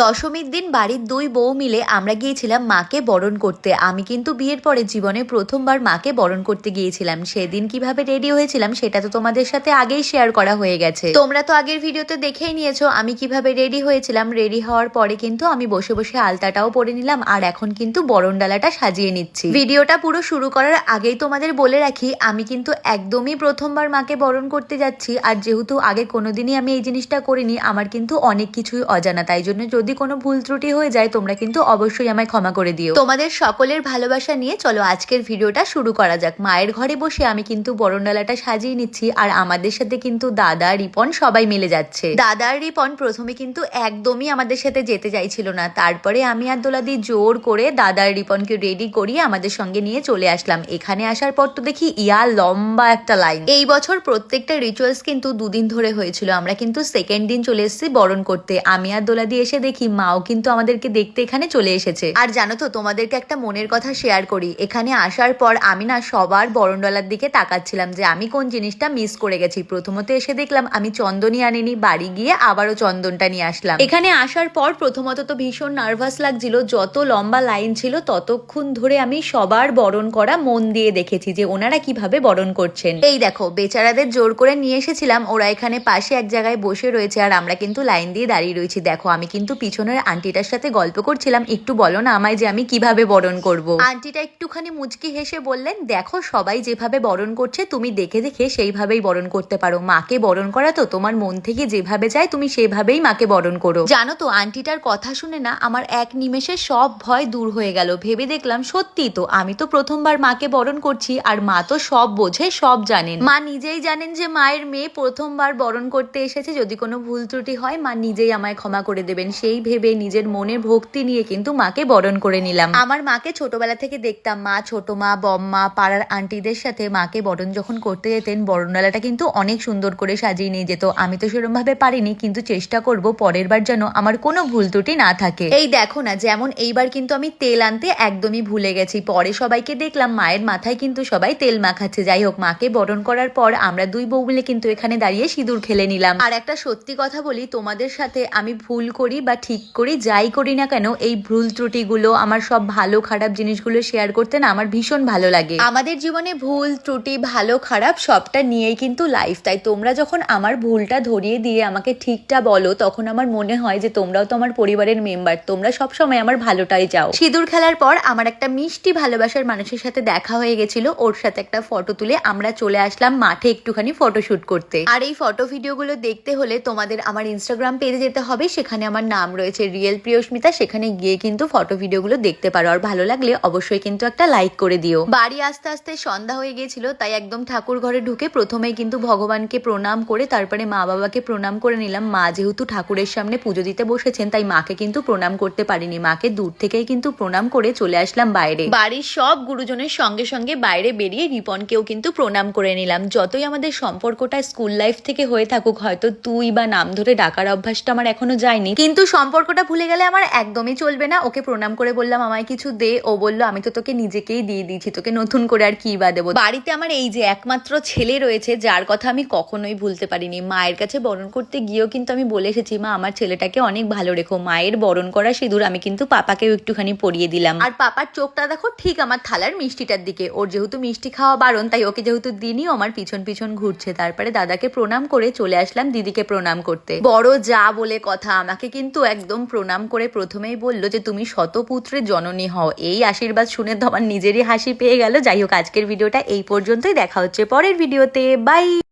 দশমীর দিন বাড়ির দুই বউ মিলে আমরা গিয়েছিলাম মাকে বরণ করতে। আমি কিন্তু বিয়ের পরে জীবনে প্রথমবার মাকে বরণ করতে গিয়েছিলাম। সেদিন কীভাবে রেডি হয়েছিলাম সেটা তো তোমাদের সাথে আগেই শেয়ার করা হয়ে গেছে। তোমরা তো আগের ভিডিওতে দেখেই নিয়েছো আমি কীভাবে রেডি হয়েছিলাম। রেডি হওয়ার পরে কিন্তু আমি বসে বসে আলতাটাও পরে নিলাম আর এখন কিন্তু বরণ ডালাটা সাজিয়ে নিচ্ছি। ভিডিওটা পুরো শুরু করার আগেই তোমাদের বলে রাখি, আমি কিন্তু একদমই প্রথমবার মাকে বরণ করতে যাচ্ছি আর যেহেতু আগে কোনোদিনই আমি এই জিনিসটা করিনি, আমার কিন্তু অনেক কিছুই অজানা, তাই জন্য যদি কোনো ভুল ত্রুটি হয়ে যায়, তোমরা কিন্তু অবশ্যই আমায় ক্ষমা করে দিও। তোমাদের সকলের ভালোবাসা নিয়ে চলো, আজকের ভিডিওটা শুরু করা যাক। মায়ের ঘরে বসে আমি কিন্তু বরণডালাটা সাজিয়ে নিচ্ছি, আর আমাদের সাথে কিন্তু দাদা, রিপন সবাই মিলে যাচ্ছে। দাদা, রিপন প্রথমে কিন্তু একদমই আমাদের সাথে যেতে চাইছিল না। তারপরে আমি আর দোলাদি জোর করে দাদা, রিপনকে রেডি করিয়ে আমাদের সঙ্গে নিয়ে চলে আসলাম। এখানে আসার পর তো দেখি, ইয়া, লম্বা একটা লাইন এই বছর প্রত্যেকটা রিচুয়ালস কিন্তু দুদিন ধরে হয়েছিল। আমরা কিন্তু সেকেন্ড দিন চলে এসেছি বরণ করতে। আমি আর দোলাদি এসে দেখি মাও কিন্তু আমাদেরকে দেখতে এখানে চলে এসেছে। আর জানো তো, তোমাদেরকে একটা মনের কথা শেয়ার করি। এখানে আসার পর আমি না সবার বরণডলার দিকে তাকাচ্ছিলাম যে আমি কোন জিনিসটা মিস করে গেছি। প্রথমত এসে দেখলাম আমি চন্দনই আনিনি, বাড়ি গিয়ে আবারও চন্দনটা নিয়ে আসলাম। এখানে আসার পর প্রথমত তো ভীষণ নার্ভাস লাগছিল, যত লম্বা লাইন ছিল ততক্ষণ ধরে আমি সবার বরণ করা মন দিয়ে দেখেছি যে ওনারা কীভাবে বরণ করছেন। এই দেখো, বেচারাদের জোর করে নিয়ে এসেছিলাম, ওরা এখানে পাশে এক জায়গায় বসে রয়েছে আর আমরা কিন্তু লাইন দিয়ে দাঁড়িয়ে রয়েছি। দেখো, আমি কিন্তু পিছনের আন্টিটার সাথে গল্প করছিলাম একটু বলো না আমায় যে আমি কীভাবে বরণ করব। আন্টিটা একটুখানি মুচকি হেসে বললেন দেখো সবাই যেভাবে বরণ করছে তুমি দেখে দেখে সেইভাবেই বরণ করতে পারো। মাকে বরণ করা তো তোমার মন থেকে যেভাবে যায় তুমি সেভাবেই মাকে বরণ করো। জানো তো আন্টিটার কথা শুনে না আমার এক নিমেষে সব ভয় দূর হয়ে গেল। ভেবে দেখলাম সত্যি তো আমি তো প্রথমবার মাকে বরণ করছি আর মা তো সব বোঝে সব জানেন। মা নিজেই জানেন যে মায়ের মেয়ে প্রথমবার বরণ করতে এসেছে যদি কোনো ভুল ত্রুটি হয় মা নিজেই আমায় ক্ষমা করে দেবেন। সেই ভেবে নিজের মনের ভক্তি নিয়ে কিন্তু মাকে বরণ করে নিলাম। আমার মাকে ছোটবেলা থেকে দেখতাম। মা ছোট মা বম্মা পাড়ার আন্টিদের সাথে মাকে বরণ যখন করতে যেতেন বরণডালাটা কিন্তু অনেক সুন্দর করে সাজিয়ে নিয়ে যেত। আমি তো সেরকম ভাবে পারিনি কিন্তু চেষ্টা করব পরের বার যেন আমার কোনো ভুল ত্রুটি না থাকে। এই দেখো না যেমন এইবার কিন্তু আমি তেল আনতে একদমই ভুলে গেছি। পরে সবাইকে দেখলাম মায়ের মাথায় কিন্তু সবাই তেল মাখাচ্ছে। যাই হোক মাকে বরণ করার পর আমরা দুই বউ মিলে কিন্তু এখানে দাঁড়িয়ে সিঁদুর খেলে নিলাম। আর একটা সত্যি কথা বলি তোমাদের সাথে আমি ভুল করি বা ঠিক করি যাই করি না কেন এই ভুল ত্রুটিগুলো আমার সব ভালো খারাপ জিনিসগুলো শেয়ার করতে না আমার ভীষণ ভালো লাগে। আমাদের জীবনে ভুল ত্রুটি ভালো খারাপ সবটা নিয়েই কিন্তু লাইফ তাই তোমরা যখন আমার ভুলটা ধরিয়ে দিয়ে আমাকে ঠিকটা বলো তখন আমার মনে হয় যে তোমরাও তো আমার পরিবারের মেম্বার তোমরা সব সময় আমার ভালোটাই যাও সিঁদুর খেলার পর আমার একটা মিষ্টি ভালোবাসার মানুষের সাথে দেখা হয়ে গেছিল ওর সাথে একটা ফটো তুলে আমরা চলে আসলাম মাঠে একটুখানি ফটোশুট করতে। আর এই ফটো ভিডিওগুলো দেখতে হলে তোমাদের আমার ইনস্টাগ্রাম পেজে যেতে হবে সেখানে আমার নাম রয়েছে রিয়েল প্রিয়স্মিতা, সেখানে গিয়ে কিন্তু ফটো ভিডিওগুলো দেখতে পারো। আর ভালো লাগলে অবশ্যই কিন্তু একটা লাইক করে দিও। বাড়ি আস্তে আস্তে সন্ধ্যা হয়ে গিয়েছিল, তাই একদম ঠাকুর ঘরে ঢুকে প্রথমেই কিন্তু ভগবানকে প্রণাম করে, তারপরে মা বাবাকে প্রণাম করে নিলাম। মা যেহেতু ঠাকুরের সামনে পুজো দিতে বসেছেন, তাই মাকে কিন্তু প্রণাম করতে পারিনি। মাকে দূর থেকেই কিন্তু প্রণাম করে চলে আসলাম বাইরে। বাড়ির সব গুরুজনের সঙ্গে সঙ্গে বাইরে বেরিয়ে রিপনকেও কিন্তু প্রণাম করে নিলাম। যতই আমাদের সম্পর্কটা স্কুল লাইফ থেকে হয়ে থাকুক, হয়তো তুই বা নাম ধরে ডাকার অভ্যাসটা আমার এখনও যায়নি। কিন্তু সম্পর্কটা ভুলে গেলে আমার একদমই চলবে না। ওকে প্রণাম করে বললাম, আমায় কিছু দে। ও বলল, আমি তো তোকে নিজেকেই দিয়ে দিয়েছি। তোকে নতুন করে আর কি বা দেবো? বাড়িতে আমার এই যে একমাত্র ছেলে রয়েছে, যার কথা আমি কখনোই ভুলতে পারিনি। মায়ের কাছে বরণ করতে গিয়েও কিন্তু আমি বলে এসেছি, মা, আমার ছেলেটাকে অনেক ভালো রেখো। মায়ের বরণ করা সিঁদুর আমি কিন্তু পাপাকেও একটুখানি পরিয়ে দিলাম। আর পাপার চোখটা দেখো ঠিক আমার থালার মিষ্টিটার দিকে। ওর যেহেতু মিষ্টি খাওয়া বারণ, তাই ওকে যেহেতু দিনই আমার পিছন পিছন ঘুরছে। তারপরে দাদাকে প্রণাম করে চলে আসলাম দিদিকে প্রণাম করতে। বড় যা বলে কথা, আমাকে কিন্তু একদম প্রণাম করে প্রথমেই বলল যে, তুমি শতপুত্রের জননী হও। এই আশীর্বাদ শুনে তো আমার নিজেরই হাসি পেয়ে গেল। যাই হোক, আজকের ভিডিওটা এই পর্যন্তই। দেখা হচ্ছে পরের ভিডিওতে। বাই!